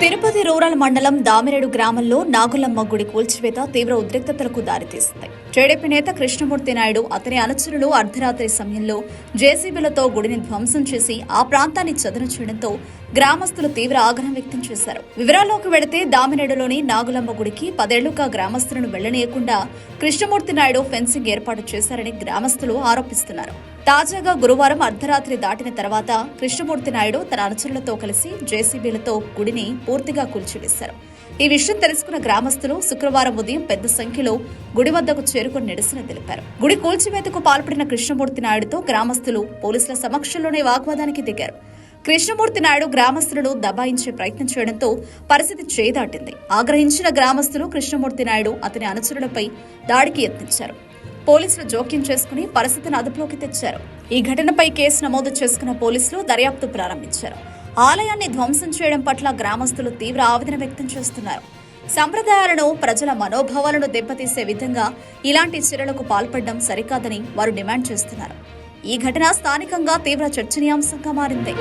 Tirupati rural మండలం దామిరేడు గ్రామంలో నాగులమ్మ గుడి కూల్చివేత తీవ్ర ఉద్రిక్తతలకు దారితీసింది. టీడీపీ నేత కృష్ణమూర్తి నాయుడు అతని అనుచరులు అర్ధరాత్రి సమయంలో జేసీబీలతో గుడిని ధ్వంసం చేసి ఆ ప్రాంతాన్ని చదును చేయడంతో గ్రామస్తులు తీవ్ర ఆగ్రహం వ్యక్తం చేశారు. వివరాల్లోకి వెళితే దామినేడులోని నాగులమ్మ గుడికి పదేళ్ళుగా గ్రామస్తులను వెళ్ళనీయకుండా కృష్ణమూర్తి నాయుడు ఫెన్సింగ్ ఏర్పాటు చేశారని గ్రామస్తులు ఆరోపిస్తున్నారు. తాజాగా గురువారం అర్ధరాత్రి దాటిన తర్వాత కృష్ణమూర్తి నాయుడు తన అనుచరులతో కలిసి జేసీబీలతో గుడిని పూర్తిగా కూల్చివేశారు. ఈ విషయం తెలుసుకున్న గ్రామస్తులు శుక్రవారం ఉదయం పెద్ద సంఖ్యలో గుడి వద్దకు చేరుకుని నిరసన తెలిపారు. గుడి కూల్చివేతకు పాల్పడిన కృష్ణమూర్తి నాయుడుతో గ్రామస్తులు పోలీసుల సమక్షంలోనే వాగ్వాదానికి దిగారు. కృష్ణమూర్తి నాయుడు గ్రామస్తులను దబాయించే ప్రయత్నం చేయడంతో పరిస్థితి చేదాటింది. ఆగ్రహించిన గ్రామస్తులు కృష్ణమూర్తి నాయుడు అతని అనుచరులపై దాడికి యత్నించారు. పోలీసులు జోక్యం చేసుకుని పరిస్థితిని అదుపులోకి తెచ్చారు. ఈ ఘటనపై కేసు నమోదు చేసుకున్న పోలీసులు దర్యాప్తు ప్రారంభించారు. ఆలయాన్ని ధ్వంసం చేయడం పట్ల గ్రామస్తులు తీవ్ర ఆవేదన వ్యక్తం చేస్తున్నారు. సంప్రదాయాలను ప్రజల మనోభావాలను దెబ్బతీసే విధంగా ఇలాంటి చర్యలకు పాల్పడడం సరికాదని వారు డిమాండ్ చేస్తున్నారు. ఈ ఘటన స్థానికంగా తీవ్ర చర్చనీయాంశంగా మారింది.